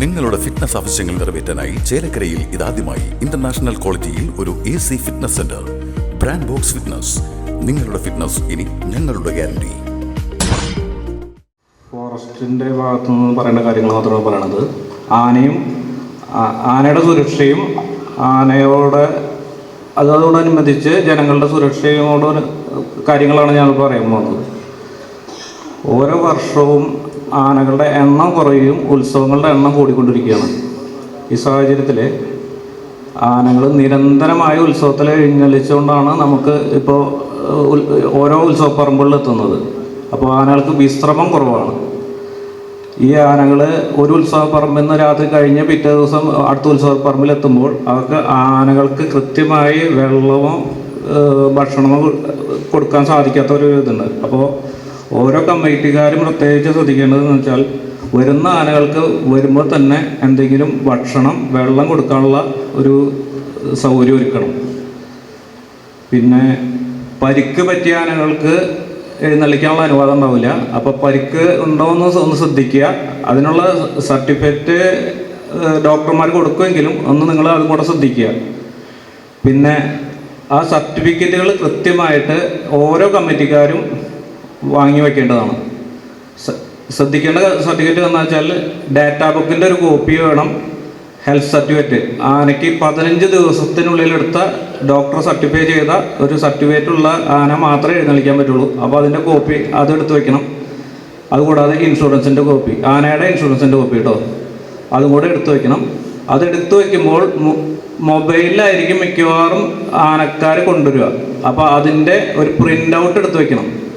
നിങ്ങളുടെ ഫിറ്റ്നസ് ആവശ്യങ്ങൾ നിറവേറ്റാനായി ചേലക്കരയിൽ ഇതാദ്യമായി ഇന്റർനാഷണൽ ക്വാളിറ്റിയിൽ ഒരു A C fitness centre brand box fitness നിങ്ങളുടെ ഫിറ്റ്നസ് ഇനി ഞങ്ങളുടെ ഗ്യാരണ്ടി ഫോറസ്റ്റിന്റെ ഭാഗത്തു നിന്ന് പറയേണ്ട കാര്യങ്ങൾ മാത്രമാണ് പറയണത്. ആനയും ആനയുടെ സുരക്ഷയും ആനയോട് അതോടനുബന്ധിച്ച് ജനങ്ങളുടെ സുരക്ഷയോട് കാര്യങ്ങളാണ് ഞാൻ പറയാൻ പോകുന്നത്. ഓരോ വർഷവും ആനകളുടെ എണ്ണം കുറയുകയും ഉത്സവങ്ങളുടെ എണ്ണം കൂടിക്കൊണ്ടിരിക്കുകയാണ്. ഈ സാഹചര്യത്തിൽ ആനകൾ നിരന്തരമായ ഉത്സവത്തിൽ എഴുന്നള്ളിച്ചുകൊണ്ടാണ് നമുക്ക് ഇപ്പോൾ ഓരോ ഉത്സവപ്പറമ്പുകളിൽ എത്തുന്നത്. അപ്പോൾ ആനകൾക്ക് വിശ്രമം കുറവാണ്. ഈ ആനകൾ ഒരു ഉത്സവപ്പറമ്പിൽ നിന്ന് രാത്രി കഴിഞ്ഞ് പിറ്റേ ദിവസം അടുത്ത ഉത്സവപ്പറമ്പിൽ എത്തുമ്പോൾ അവർക്ക് ആനകൾക്ക് കൃത്യമായി വെള്ളമോ ഭക്ഷണമോ കൊടുക്കാൻ സാധിക്കാത്ത ഒരു ഇതുണ്ട്. അപ്പോൾ ഓരോ കമ്മിറ്റിക്കാരും പ്രത്യേകിച്ച് ശ്രദ്ധിക്കേണ്ടതെന്ന് വെച്ചാൽ വരുന്ന ആനകൾക്ക് വരുമ്പോൾ തന്നെ എന്തെങ്കിലും ഭക്ഷണം വെള്ളം കൊടുക്കാനുള്ള ഒരു സൗകര്യം ഒരുക്കണം. പിന്നെ പരിക്ക് പറ്റിയ ആനകൾക്ക് എഴുന്നള്ളിക്കാനുള്ള അനുവാദം ഉണ്ടാവില്ല. അപ്പോൾ പരിക്ക് ഉണ്ടോ എന്ന് ഒന്ന് ശ്രദ്ധിക്കുക. അതിനുള്ള സർട്ടിഫിക്കറ്റ് ഡോക്ടർമാർ കൊടുക്കുമെങ്കിലും ഒന്ന് നിങ്ങൾ അതും കൂടെ ശ്രദ്ധിക്കുക. പിന്നെ ആ സർട്ടിഫിക്കറ്റുകൾ കൃത്യമായിട്ട് ഓരോ കമ്മിറ്റിക്കാരും വാങ്ങി വെക്കേണ്ടതാണ്. ശ്രദ്ധിക്കേണ്ട സർട്ടിഫിക്കറ്റ് എന്ന് വെച്ചാൽ ഡാറ്റാ ബുക്കിന്റെ ഒരു കോപ്പി വേണം ഹെൽത്ത് സർട്ടിഫിക്കറ്റ്. ആനയ്ക്ക് പതിനഞ്ച് ദിവസത്തിനുള്ളിൽ എടുത്ത ഡോക്ടർ സർട്ടിഫൈ ചെയ്ത ഒരു സർട്ടിഫിക്കറ്റ് ഉള്ള ആന മാത്രമേ എഴുന്നള്ളിക്കാൻ പറ്റുള്ളൂ. അപ്പോൾ അതിന്റെ കോപ്പി അതെടുത്ത് വയ്ക്കണം വെക്കണം. അതുകൂടാതെ ഇൻഷുറൻസിന്റെ കോപ്പി ആനയുടെ ഇൻഷുറൻസിന്റെ കോപ്പി കേട്ടോ. അതും കൂടെ എടുത്തു വയ്ക്കണം അത് വയ്ക്കുമ്പോൾ മൊബൈലിലായിരിക്കും മിക്കവാറും ആനക്കാർ കൊണ്ടുവരിക. അപ്പോൾ അതിന്റെ ഒരു പ്രിന്റ് ഔട്ട് എടുത്ത് വെക്കണം.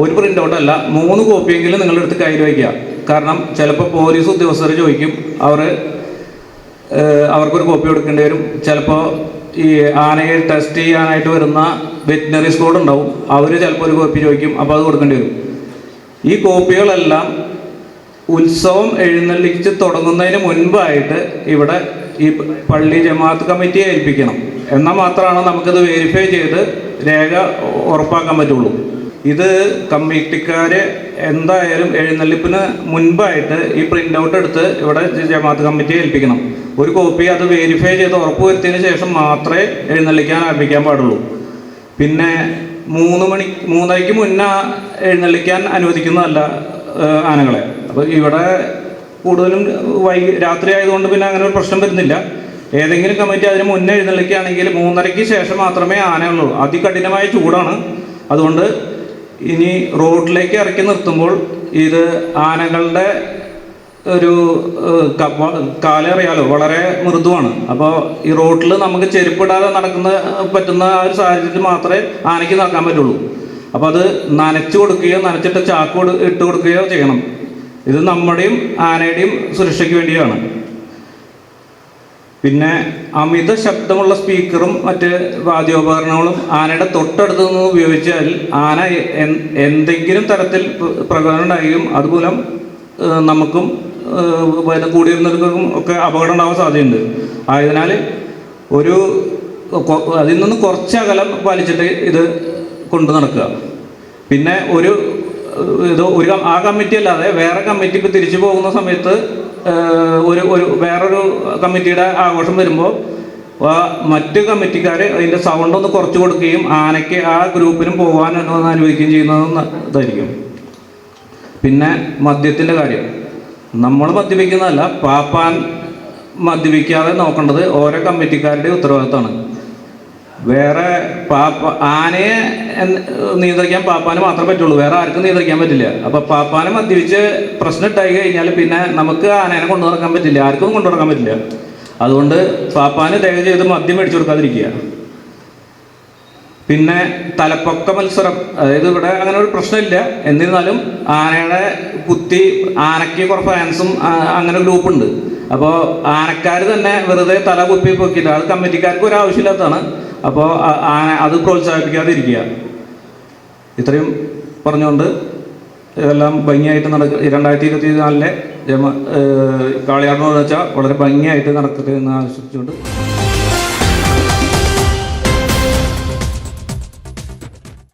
ഒരു പ്രിന്റ് ഔട്ട് അല്ല മൂന്ന് കോപ്പിയെങ്കിലും നിങ്ങളുടെ അടുത്ത് കയ്യിൽ വയ്ക്കുക. കാരണം ചിലപ്പോൾ പോലീസ് ഉദ്യോഗസ്ഥർ ചോദിക്കും അവർ അവർക്കൊരു കോപ്പി കൊടുക്കേണ്ടി വരും. ചിലപ്പോൾ ഈ ആനയെ ടെസ്റ്റ് ചെയ്യാനായിട്ട് വരുന്ന വെറ്റിനറി സ്ക്വാഡ് ഉണ്ടാവും. അവർ ചിലപ്പോൾ ഒരു കോപ്പി ചോദിക്കും അപ്പോൾ അത് കൊടുക്കേണ്ടി വരും. ഈ കോപ്പികളെല്ലാം ഉത്സവം എഴുന്നള്ളിച്ച് തുടങ്ങുന്നതിന് മുൻപായിട്ട് ഇവിടെ ഈ പള്ളി ജമാഅത്ത് കമ്മിറ്റിയെ ഏൽപ്പിക്കണം. എന്നാൽ മാത്രമാണ് നമുക്കിത് വെരിഫൈ ചെയ്ത് രേഖ ഉറപ്പാക്കാൻ പറ്റുള്ളൂ. ഇത് കമ്മിറ്റിക്കാര് എന്തായാലും എഴുന്നള്ളിപ്പിന് മുൻപായിട്ട് ഈ പ്രിന്റ് ഔട്ട് എടുത്ത് ഇവിടെ ജമാഅത്ത് കമ്മിറ്റിയെ ഏൽപ്പിക്കണം. ഒരു കോപ്പി അത് വെരിഫൈ ചെയ്ത് ഉറപ്പുവരുത്തിയതിന് ശേഷം മാത്രമേ എഴുന്നള്ളിക്കാൻ ആരംഭിക്കാൻ പാടുള്ളൂ. പിന്നെ മൂന്ന് മണി മൂന്നരയ്ക്ക് മുന്നേ എഴുന്നള്ളിക്കാൻ അനുവദിക്കുന്നതല്ല ആനകളെ. അപ്പോൾ ഇവിടെ കൂടുതലും വൈ രാത്രി ആയതുകൊണ്ട് പിന്നെ അങ്ങനെ ഒരു പ്രശ്നം വരുന്നില്ല. ഏതെങ്കിലും കമ്മിറ്റി അതിന് മുന്നേ എഴുന്നള്ളിക്കുകയാണെങ്കിൽ മൂന്നരയ്ക്ക് ശേഷം മാത്രമേ ആനയുള്ളൂ. അതികഠിനമായ ചൂടാണ്. അതുകൊണ്ട് ഇനി റോഡിലേക്ക് ഇറക്കി നിർത്തുമ്പോൾ ഇത് ആനകളുടെ ഒരു ഏഹ്, ക- വ- കാലം അറിയാലോ വളരെ മൃദുവാണ്. അപ്പോൾ ഈ റോഡിൽ നമുക്ക് ചെരുപ്പിടാതെ നടക്കുന്ന പറ്റുന്ന ആ ഒരു സാഹചര്യത്തിൽ മാത്രമേ ആനയ്ക്ക് നടക്കാൻ പറ്റുള്ളൂ. അപ്പോൾ അത് നനച്ചു കൊടുക്കുകയോ നനച്ചിട്ട് ചാക്ക് ഇട്ട് കൊടുക്കുകയോ ചെയ്യണം. ഇത് നമ്മുടെയും ആനയുടെയും സുരക്ഷയ്ക്ക് വേണ്ടിയാണ്. പിന്നെ അമിത ശബ്ദമുള്ള സ്പീക്കറും മറ്റ് വാദ്യോപകരണങ്ങളും ആനയുടെ തൊട്ടടുത്ത് നിന്ന് ഉപയോഗിച്ചാൽ ആന എന്തെങ്കിലും തരത്തിൽ പ്ര- പ്രകടനം ഉണ്ടാകുകയും അതുമൂലം നമുക്കും വരുന്ന കൂടിയിരുന്നവർക്കും ഒക്കെ അപകടം ഉണ്ടാവാൻ സാധ്യതയുണ്ട്. ആയതിനാൽ ഒരു അതിൽ നിന്ന് കുറച്ച് അകലം പാലിച്ചിട്ട് ഇത് കൊണ്ടു നടക്കുക. പിന്നെ ഒരു ഇത് ഒരു ആ കമ്മിറ്റി അല്ലാതെ വേറെ കമ്മിറ്റിക്ക് തിരിച്ചു പോകുന്ന സമയത്ത് ഒരു ഒരു വേറൊരു കമ്മിറ്റിയുടെ ആഘോഷം വരുമ്പോൾ മറ്റ് കമ്മിറ്റിക്കാർ അതിന്റെ സൗണ്ട് ഒന്ന് കുറച്ച് കൊടുക്കുകയും ആനയ്ക്ക് ആ ഗ്രൂപ്പിനും പോകാൻ അനുവദിക്കുകയും ചെയ്യുന്നത് ഇതായിരിക്കും. പിന്നെ മദ്യത്തിന്റെ കാര്യം. നമ്മൾ മദ്യപിക്കുന്നതല്ല പാപ്പാൻ മദ്യപിക്കാതെ നോക്കേണ്ടത് ഓരോ കമ്മിറ്റിക്കാരുടെ ഉത്തരവാദിത്തമാണ്. വേറെ പാപ്പ ആനയെ നിയന്ത്രിക്കാൻ പാപ്പാന് മാത്രമേ പറ്റുള്ളൂ. വേറെ ആർക്കും നിയന്ത്രിക്കാൻ പറ്റില്ല. അപ്പൊ പാപ്പാനെ മദ്യപിച്ച് പ്രശ്നം ഇട്ടായി കഴിഞ്ഞാൽ പിന്നെ നമുക്ക് ആനേനെ കൊണ്ടു നടക്കാൻ പറ്റില്ല. ആർക്കും കൊണ്ടു നടക്കാൻ പറ്റില്ല. അതുകൊണ്ട് പാപ്പാന് ദയവ് ചെയ്ത് മദ്യം മേടിച്ചു കൊടുക്കാതിരിക്കുക. പിന്നെ തലപ്പൊക്ക മത്സരം അതായത് ഇവിടെ അങ്ങനെ ഒരു പ്രശ്നമില്ല. എന്നിരുന്നാലും ആനയുടെ കുത്തി ആനയ്ക്ക് കുറേ ഫാൻസും അങ്ങനെ ഗ്രൂപ്പുണ്ട്. അപ്പോൾ ആനക്കാർ തന്നെ വെറുതെ തല കുപ്പി പൊക്കിയിട്ട് അത് കമ്മിറ്റിക്കാർക്ക് ഒരു ആവശ്യമില്ലാത്തതാണ്. അപ്പോൾ അത് പ്രോത്സാഹിപ്പിക്കാതിരിക്കുക. ഇത്രയും പറഞ്ഞുകൊണ്ട് ഇതെല്ലാം ഭംഗിയായിട്ട് നടക്ക രണ്ടായിരത്തി ഇരുപത്തി നാലിലെ ജമ കാളിയാടെന്ന് വെച്ചാൽ വളരെ ഭംഗിയായിട്ട് നടക്കട്ടെ എന്ന് ആശംസിച്ചുകൊണ്ട്